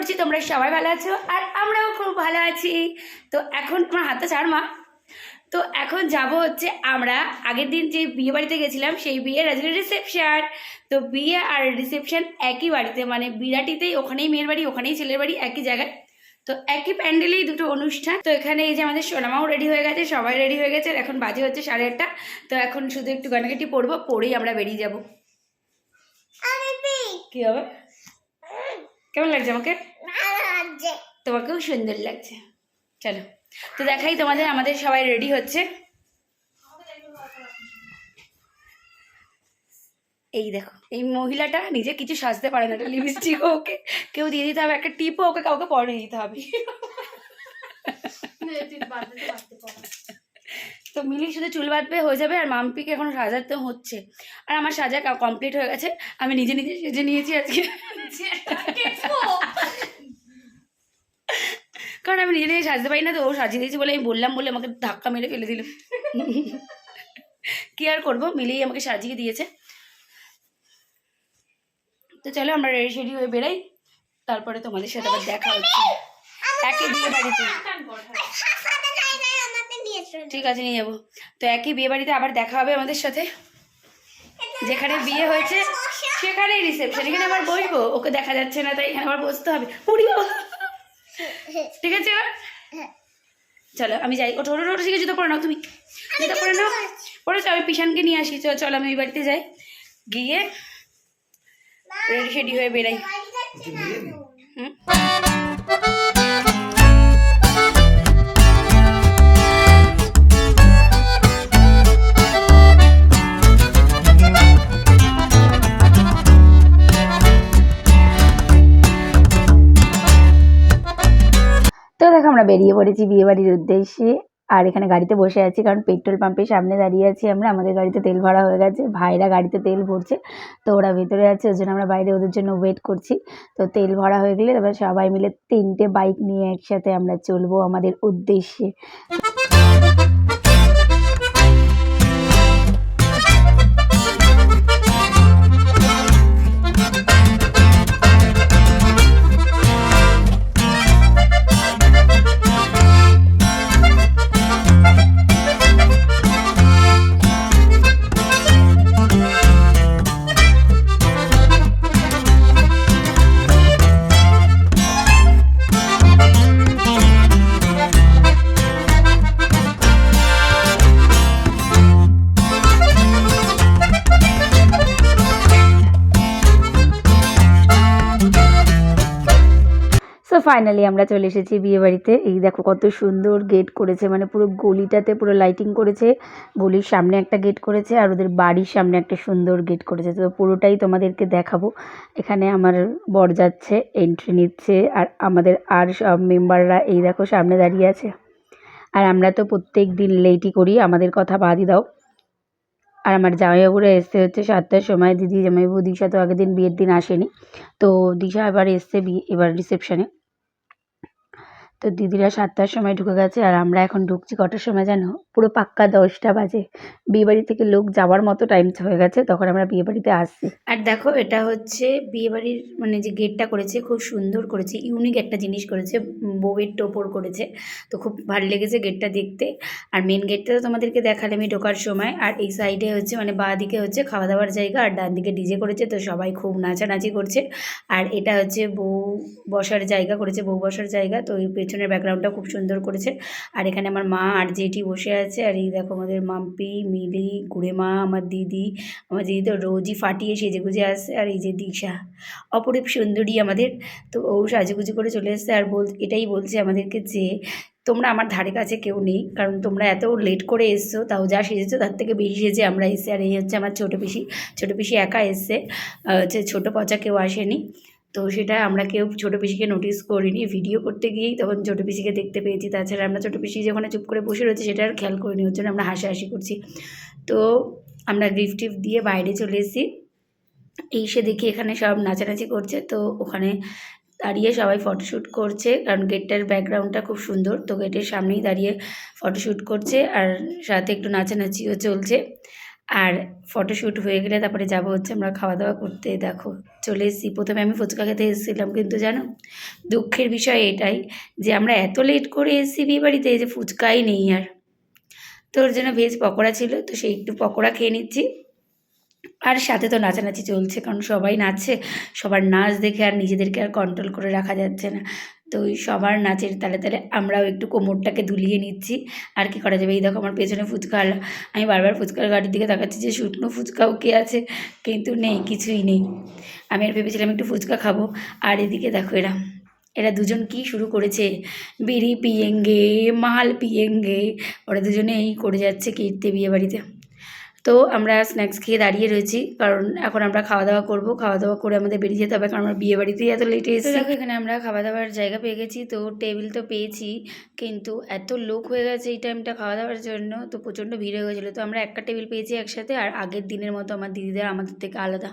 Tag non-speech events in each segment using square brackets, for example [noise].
করছি তোমরা সবাই ভালো আছো আর আমরাও খুব ভালো আছি। তো এখন তোমার হাতটা ছাড় মা। তো এখন যাব হচ্ছে আমরা আগের দিন যে বিয়ে বাড়িতে গেছিলাম সেই বিয়ের আজকে রিসেপশন তো বিয়ে আর রিসেপশন একই বাড়িতে মানে বিরাটিতেই ওখানেই মেয়ের বাড়ি ওখানেই ছেলের বাড়ি একই জায়গায়। তো একই প্যান্ডেলেই দুটো অনুষ্ঠান। তো এখানে এই যে আমাদের সোনামাও রেডি হয়ে গেছে সবাই রেডি হয়ে গেছে এখন বাজে হচ্ছে সাড়ে আটটা। তো এখন শুধু একটু গানাগাটি পড়ব পড়েই আমরা বেরিয়ে যাব। কি হবে? কেমন লাগছে আমাকে? তোমাকেও সুন্দর লাগছে। চলো তো দেখাই তোমাদের আমাদের সবাই রেডি হচ্ছে। এই দেখো এই মহিলাটা নিজে কিছু সাজতে পারে না লিপস্টিক ওকে কেউ দিয়ে দিতে হবে একটা টিপও ওকে কাউকে পরে দিতে হবে। তো মিলি শুধু চুল বাঁধবে হয়ে যাবে আর মাম্পিকে এখনও সাজাতে হচ্ছে। আর আমার সাজা কমপ্লিট হয়ে গেছে। আমি নিজে নিজে সেজে নিয়েছি আজকে। আমি নিজে নিজে সাজতে পারি না তো, ও সাজিয়ে দিয়েছি বলে আমি বললাম বলে আমাকে ধাক্কা মেরে ফেলে দিল। কি আর করব? মিলেই আমাকে সাজিয়ে দিয়েছে। তো চলো আমরা রেডি সেডি হয়ে বেরাই। তারপরে তোমাদের সাথে আবার দেখা হচ্ছে। একই বিয়ে বাড়িতে। ঠিক আছে, নিয়ে যাব। তো একই বিয়ে বাড়িতে আবার দেখা হবে আমাদের সাথে। যেখানে বিয়ে হয়েছে, সেখানেই রিসেপশন এখানে আবার বসবো। ওকে দেখা যাচ্ছে না, তাই এখানে আবার বসতে হবে। পুরি। ঠিক আছে চলো আমি যাই। ওঠো ওঠো ওঠো শিখে জুতো পরে নাও তুমি। জুতো পরে নাও। পড়েছো আমি পিসানকে নিয়ে আসি। চলো চলো আমি ওই বাড়িতে যাই। গিয়ে রেডি শেডি হয়ে বেরাই হুম? আমরা বেরিয়ে পড়েছি বিয়ে বাড়ির উদ্দেশ্যে। আর এখানে গাড়িতে বসে আছি কারণ পেট্রোল পাম্পের সামনে দাঁড়িয়ে আছি আমরা। আমাদের গাড়িতে তেল ভরা হয়ে গেছে ভাইরা গাড়িতে তেল ভরছে, তো ওরা ভেতরে আছে ওই জন্য আমরা বাইরে ওদের জন্য ওয়েট করছি। তো তেল ভরা হয়ে গেলে তারপরে সবাই মিলে তিনটে বাইক নিয়ে একসাথে আমরা চলবো আমাদের উদ্দেশ্যে। ফাইনালি আমরা চলে এসেছি বিয়ে বাড়িতে এই দেখো কত সুন্দর গেট করেছে মানে পুরো গলিটাতে পুরো লাইটিং করেছে। গলির সামনে একটা গেট করেছে আর ওদের বাড়ির সামনে একটা সুন্দর গেট করেছে। তো পুরোটাই তোমাদেরকে দেখাবো। এখানে আমার বর যাচ্ছে এন্ট্রি নিচ্ছে আর আমাদের আর সব মেম্বাররা এই দেখো সামনে দাঁড়িয়ে আছে। আর আমরা তো প্রত্যেক দিন লেটই করি, আমাদের কথা বাদই দাও। আর আমার জামাইবাবুরা এসছে হচ্ছে সাতটার সময়, দিদি জামাইবাবু দিশা তো আগের দিন বিয়ের দিন আসেনি। তো দিশা এবার এসছে বিয়ে, এবার রিসেপশনে তো দিদিরা সাতটার সময় ঢুকে গেছে আর আমরা এখন ঢুকছি কটার সময় জানো? পুরো পাক্কা দশটা বাজে। বিয়েবাড়ি থেকে লোক যাওয়ার মতো টাইম হয়ে গেছে, তখন আমরা বিয়েবাড়িতে আসছি। আর দেখো, এটা হচ্ছে বিয়েবাড়ির মানে যে গেটটা করেছে, খুব সুন্দর করেছে ইউনিক একটা জিনিস করেছে, বউয়ের টোপর করেছে। তো খুব ভালো লেগেছে গেটটা দেখতে। আর মেন গেটটা তো তোমাদেরকে দেখালে আমি ঢোকার সময়। আর এই সাইডে হচ্ছে মানে বাঁ দিকে হচ্ছে খাওয়া দাওয়ার জায়গা আর ডান দিকে ডিজে করেছে, তো সবাই খুব নাচানাচি করছে। আর এটা হচ্ছে বউ বসার জায়গা করেছে, বউ বসার জায়গা। তো পেছনের ব্যাকগ্রাউন্ডটা খুব সুন্দর করেছে আর এখানে আমার মা আর জেঠি বসে আছে। আর এই দেখো আমাদের মাম্পি, মিলি গুড়ে মা আমার দিদি আমার দিদি তো রোজই ফাটিয়ে সেজে গুজে আসছে আর এই যে দিশা, অপরূপ সুন্দরী আমাদের। তো ও সাজুগুজু করে চলে এসছে আর বল, এটাই বলছে আমাদেরকে যে, তোমরা আমার ধারে কাছে কেউ নেই, কারণ তোমরা এত লেট করে এসছো, তাও যা সেজেছো তার থেকে বেশি সেজে আমরা এসছি। আর এই হচ্ছে আমার ছোটো পিসি ছোটো পিসি একা এসছে। হচ্ছে ছোটো পচা কেউ আসেনি। তো সেটা আমরা কেউ ছোটো পিসিকে নোটিস করিনি ভিডিও করতে গিয়েই তখন ছোটো পিসিকে দেখতে পেয়েছি। তাছাড়া আমরা ছোটো পিসি যখন চুপ করে বসে রয়েছে সেটা আর খেয়াল করিনি, ওর জন্য আমরা হাসাহাসি করছি। তো আমরা গিফট টিফট দিয়ে বাইরে চলে এসেছি। এই সে দেখি এখানে সব নাচানাচি করছে, তো ওখানে দাঁড়িয়ে সবাই ফটোশ্যুট করছে, কারণ গেটটার ব্যাকগ্রাউন্ডটা খুব সুন্দর। তো গেটের সামনেই দাঁড়িয়ে ফটোশ্যুট করছে আর সাথে একটু নাচানাচিও চলছে। আর ফটোশ্যুট হয়ে গেলে তারপরে যাব হচ্ছে আমরা খাওয়া দাওয়া করতে, দেখো, চলে এসেছি। প্রথমে আমি ফুচকা খেতে এসেছিলাম, কিন্তু জানো, দুঃখের বিষয় এটাই যে আমরা এত লেট করে এসেছি বিয়ে বাড়িতে যে ফুচকাই নেই আর। তো ওর জন্য ভেজ পকোড়া ছিল, তো সেই একটু পকোড়া খেয়ে নিচ্ছি। আর সাথে তো নাচানাচি চলছে, কারণ সবাই নাচছে, সবার নাচ দেখে আর নিজেদেরকে আর কন্ট্রোল করে রাখা যাচ্ছে না। তো ওই সবার নাচের তালে তালে আমরাও একটু কোমরটাকে দুলিয়ে নিচ্ছি। আর কি করা যাবে? এই দেখো আমার পেছনে ফুচকা আলা আমি বারবার ফুচকার গাড়ির দিকে তাকাচ্ছি যে শুকনো ফুচকাও কে আছে? কিন্তু নেই, কিছুই নেই। আমি আর ভেবেছিলাম একটু ফুচকা খাব। আর এদিকে দেখো এরা। এরা দুজন কি শুরু করেছে? বিড়ি পিয়েঙ্গে, মাল পিয়েঙ্গে। ওরা দুজনে এই করে যাচ্ছে কীর্তি বিয়ে বাড়িতে তো আমরা স্ন্যাক্স খেয়ে দাঁড়িয়ে রয়েছি কারণ এখন আমরা খাওয়া দাওয়া করব। খাওয়া দাওয়া করে আমাদের বেরিয়ে যেতে হবে কারণ আমরা বিয়ে বাড়িতেই এত লেটে এসেছি। দেখো এখানে আমরা খাওয়া দাওয়ার জায়গা পেয়ে গেছি তো টেবিল তো পেয়েছি কিন্তু এত লোক হয়ে গেছে এই টাইমটা খাওয়া দাওয়ার জন্য তো প্রচণ্ড ভিড় হয়ে গেছিল। তো আমরা একটা টেবিল পেয়েছি একসাথে আর আগের দিনের মতো আমার দিদিদের আমাদের থেকে আলাদা।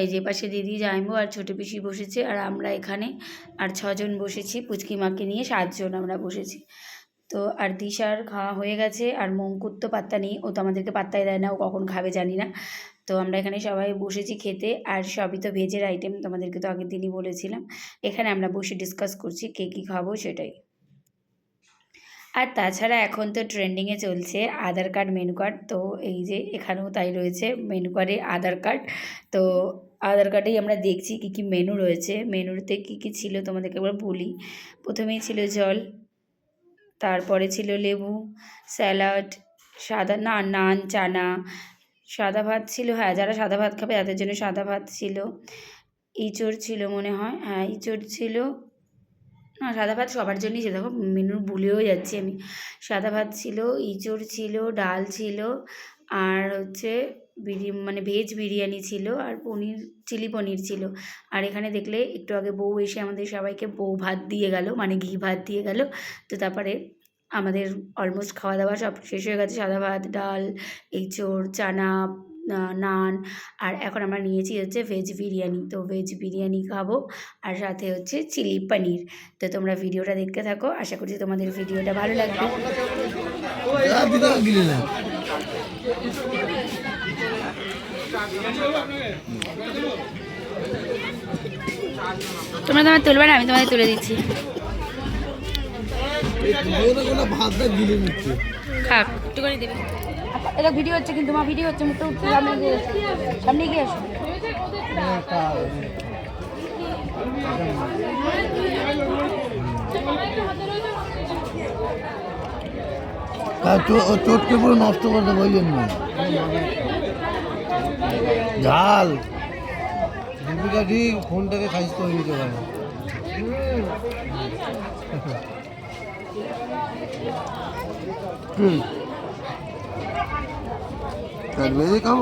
এই যে পাশে দিদি জাইমবো আর ছোটো পিসি বসেছে আর আমরা এখানে আর ছজন বসেছি পুচকি মাকে নিয়ে সাতজন আমরা বসেছি। তো আর দিশার খাওয়া হয়ে গেছে, আর মঙ্কুর তো পাত্তা নেই, ও তো আমাদেরকে পাত্তাই দেয় না, ও কখন খাবে জানি না। তো আমরা এখানে সবাই বসেছি খেতে, আর সবই তো ভেজের আইটেম তোমাদেরকে তো আগের দিনই বলেছিলাম। এখানে আমরা বসে ডিসকাস করছি কে কী খাব সেটাই। আর তাছাড়া এখন তো ট্রেন্ডিংয়ে চলছে আধার কার্ড মেনু কার্ড তো এই যে এখানেও তাই রয়েছে মেনু কার্ডে আধার কার্ড তো আধার কার্ডেই আমরা দেখছি কী কী মেনু রয়েছে মেনুতে কী কী ছিল তোমাদেরকে একবার বলি। প্রথমেই ছিল জল তারপরে ছিল লেবু, স্যালাড, সাদা, না, নান, চানা। সাদা ভাত ছিল হ্যাঁ যারা সাদা ভাত খাবে তাদের জন্য সাদা ভাত ছিল। ইঁচড় ছিল মনে হয় হ্যাঁ ইঁচড় ছিল। না, সাদা ভাত সবার জন্যই ছিল, দেখো মেনু ভুলেও যাচ্ছি আমি। সাদা ভাত ছিল, ইঁচড় ছিল, ডাল ছিল, আর হচ্ছে বিরি মানে ভেজ বিরিয়ানি ছিল আর পনির চিলি পনির ছিল আর এখানে দেখলে একটু আগে বউ এসে আমাদের সবাইকে বউ ভাত দিয়ে গেল মানে ঘি ভাত দিয়ে গেল তো তারপরে আমাদের অলমোস্ট খাওয়া দাওয়া সব শেষ হয়ে গেছে সাদা ভাত ডাল এঁচড় চানা নান আর এখন আমরা নিয়েছি হচ্ছে ভেজ বিরিয়ানি তো ভেজ বিরিয়ানি খাব আর সাথে হচ্ছে চিলি পনির তো তোমরা ভিডিওটা দেখতে থাকো আশা করছি তোমাদের ভিডিওটা ভালো লাগবে তোমরা তোমার তুলবে না আমি তোমাদের তুলে দিচ্ছি। ভাতটা গিলে খাক। একটুখানি দেবে এটা ভিডিও হচ্ছে কিন্তু মা ভিডিও হচ্ছে মুখটা উঠতে সামনে গিয়ে সামনে গিয়ে এসো চোটকে পুরো নষ্ট করতে বললেন না ঝাল। দীপিকা ঠিক ফোনটাকে খাইজ করে নিতে পারে। হুম। খাব?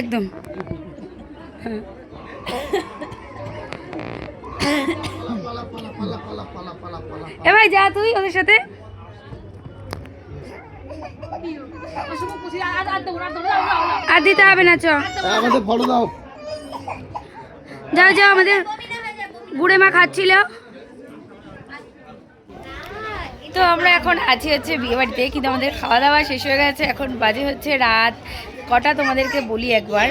একদম। এ ভাই, যা তুই ওদের সাথে। আর দিতে হবে না, চ। দাও যাও যাও, আমাদের গুড়ে মা খাচ্ছিল। তো আমরা এখন আছি হচ্ছে বিয়ে বাড়িতে কিন্তু আমাদের খাওয়া দাওয়া শেষ হয়ে গেছে, এখন বাজে হচ্ছে রাত কটা তোমাদেরকে বলি একবার?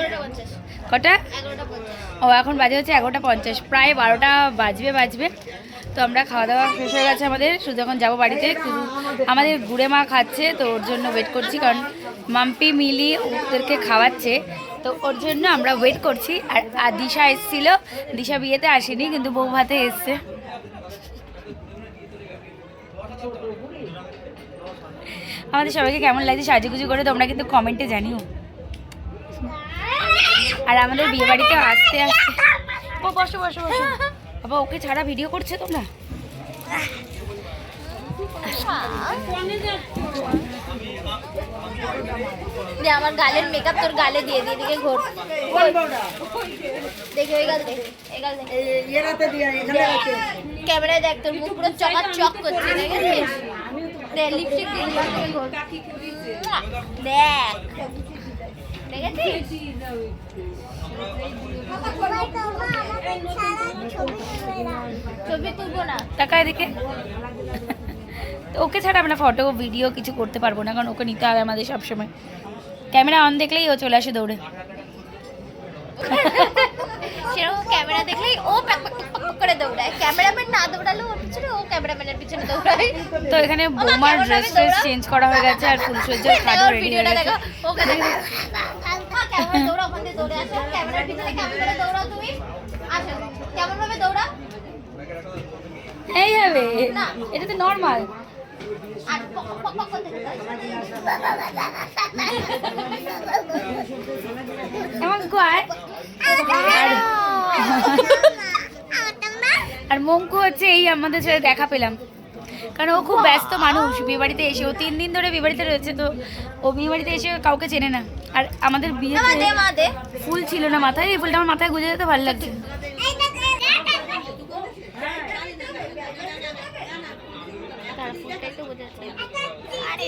কটা? ও, এখন বাজে হচ্ছে এগারোটা পঞ্চাশ। প্রায় বারোটা বাজবে বাজবে। তো আমরা খাওয়া দাওয়া শেষ হয়ে গেছে আমাদের। শুধু এখন যাব বাড়িতে। আমাদের গুড়ে মা খাচ্ছে, তো ওর জন্য ওয়েট করছি। কারণ মাম্পি, মিলি ওদেরকে খাওয়াচ্ছে। তো ওর জন্য আমরা ওয়েট করছি। আর আর দিশা এসেছিল। দিশা বিয়েতে আসেনি, কিন্তু বউ ভাতে এসছে। আমাদের সবাইকে কেমন লাগছে সাজুগুজু করে তোমরা কিন্তু কমেন্টে জানিও। আর আমাদের বিয়ে বাড়িতে আসতে আসতে ও বসো বসো বসো। বাবা ওকে ছাড়া ভিডিও করছে তোমরা? দে আমার গালের মেকআপ তোর গালে দিয়ে দিয়ে দিকে ঘোর। দেখি ওই গাল দেখ এই গাল দেখ ক্যামেরায় দেখ তোর মুখ পুরো চকার চক করছে দেখেছিস? দে লিপস্টিক দিয়ে দিকে ঘোর। দেখ দেখেছিস? ছবি তুলবো টাকা এদিকে। তো ওকে ছাড়া আমরা ফটো ভিডিও কিছু করতে পারব না কারণ ওকে নিতে হবে আমাদের সবসময়। ক্যামেরা অন দেখলেই ও চলে আসে দৌড়ে। [laughs] সেরকম ক্যামেরা দেখলেই ও প্যাক প্যাক প্যাক প্যাক করে দৌড়ায় ক্যামেরাম্যান না দৌড়ালে ওর পিছনে ও ক্যামেরাম্যানের পিছনে দৌড়ায় তো এখানে মা, ড্রেস? চেঞ্জ করা হয়ে গেছে আর ফুলসজ্জার ওর রেডি হয়ে গেছে ওকে দেখো দৌড়াও ওখান থেকে দৌড়ে আসো ক্যামেরার পিছনে কেমন করে দৌড়াও তুমি আসো কেমন ভাবে দৌড়াও এই হবে। এটা তো নর্মাল। এমন কয় আর মঙ্কু হচ্ছে এই আমাদের সাথে দেখা পেলাম। কারণ ও খুব ব্যস্ত মানুষ বিয়ে বাড়িতে এসে ও তিন দিন ধরে বিয়ে বাড়িতে রয়েছে তো ও বিয়ে বাড়িতে এসে কাউকে চেনে না। আর আমাদের বিয়েতে ফুল ছিল না মাথায় এই ফুলটা আমার মাথায় গুঁজে যেতে ভালো লাগছে। আরে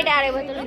এটা আরে বোতল।